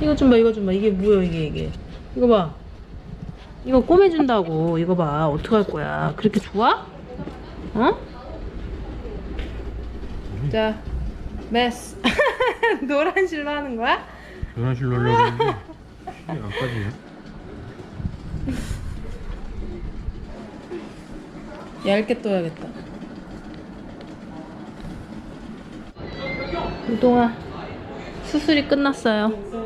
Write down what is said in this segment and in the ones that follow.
이거 좀 봐, 이거 좀 봐. 이게 뭐야, 이게, 이게. 이거 봐. 이거 꼬매준다고. 이거 봐. 어떡할 거야. 그렇게 좋아? 어? 자, 메스. 노란 실로 하는 거야? 노란 실로 하려고 했는데 실이 안 빠지네 얇게 떠야겠다. 우동아, 수술이 끝났어요.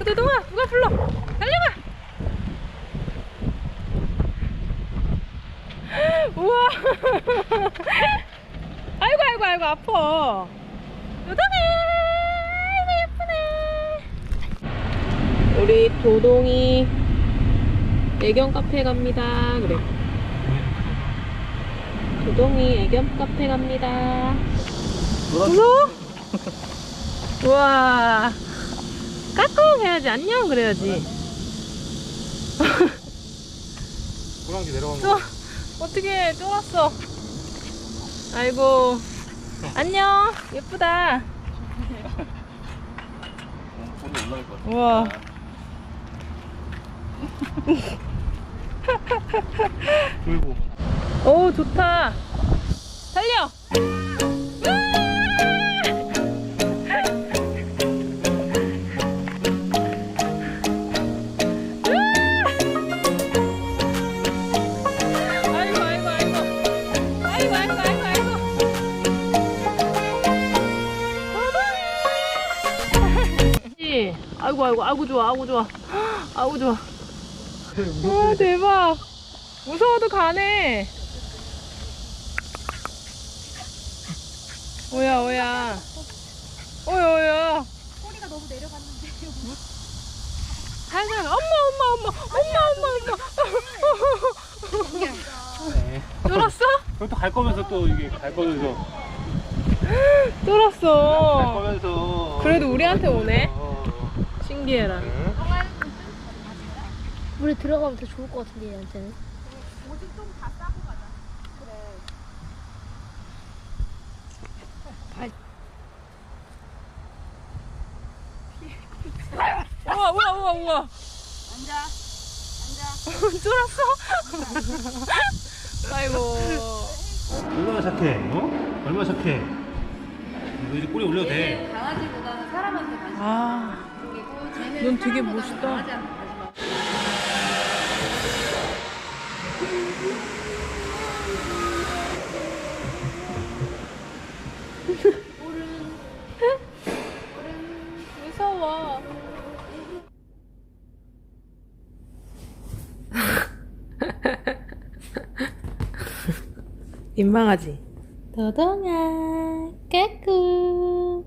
우동아, 누가 불러? 달려가! 우와! 아이고, 아이고, 아이고, 아파. 우동아! 아이고, 예쁘네. 우리 도동이 애견 카페 갑니다. 그래. 도동이 애견 카페 갑니다. 무서워? 우와. 해야지. 안녕 그래야지. 호랑이 내려간 또 어떻게 쫄았어? 아이고. 안녕. 예쁘다. 우와. 돌고 오 좋다. 달려. 아이고 아이고 아이고 좋아 아이고 좋아. 아이고 좋아. 와 대박. 무서워도 가네. 오야 오야. 오야 오야. 꼬리가 너무 내려갔는데 살살 엄마 엄마 엄마 엄마 엄마 엄마. 쫄았어? 그럼 또 갈 거면서 또 이게 갈 거면서. 거면서. 그래도 우리한테 오네. 어. 신기해라. 응? 물에 들어가면 더 좋을 것 같은데 얘한테는. 우와 우와 우와 우와. 앉아. 앉아. 쫄았어? 아이고. 얼마나 착해 어? 얼마나 착해. 너 이제 꼬리 올려도 돼. 강아지보다는 사람한테 관심 아 넌 되게 멋있다. 무서워 민망하지? 도동아 까꿍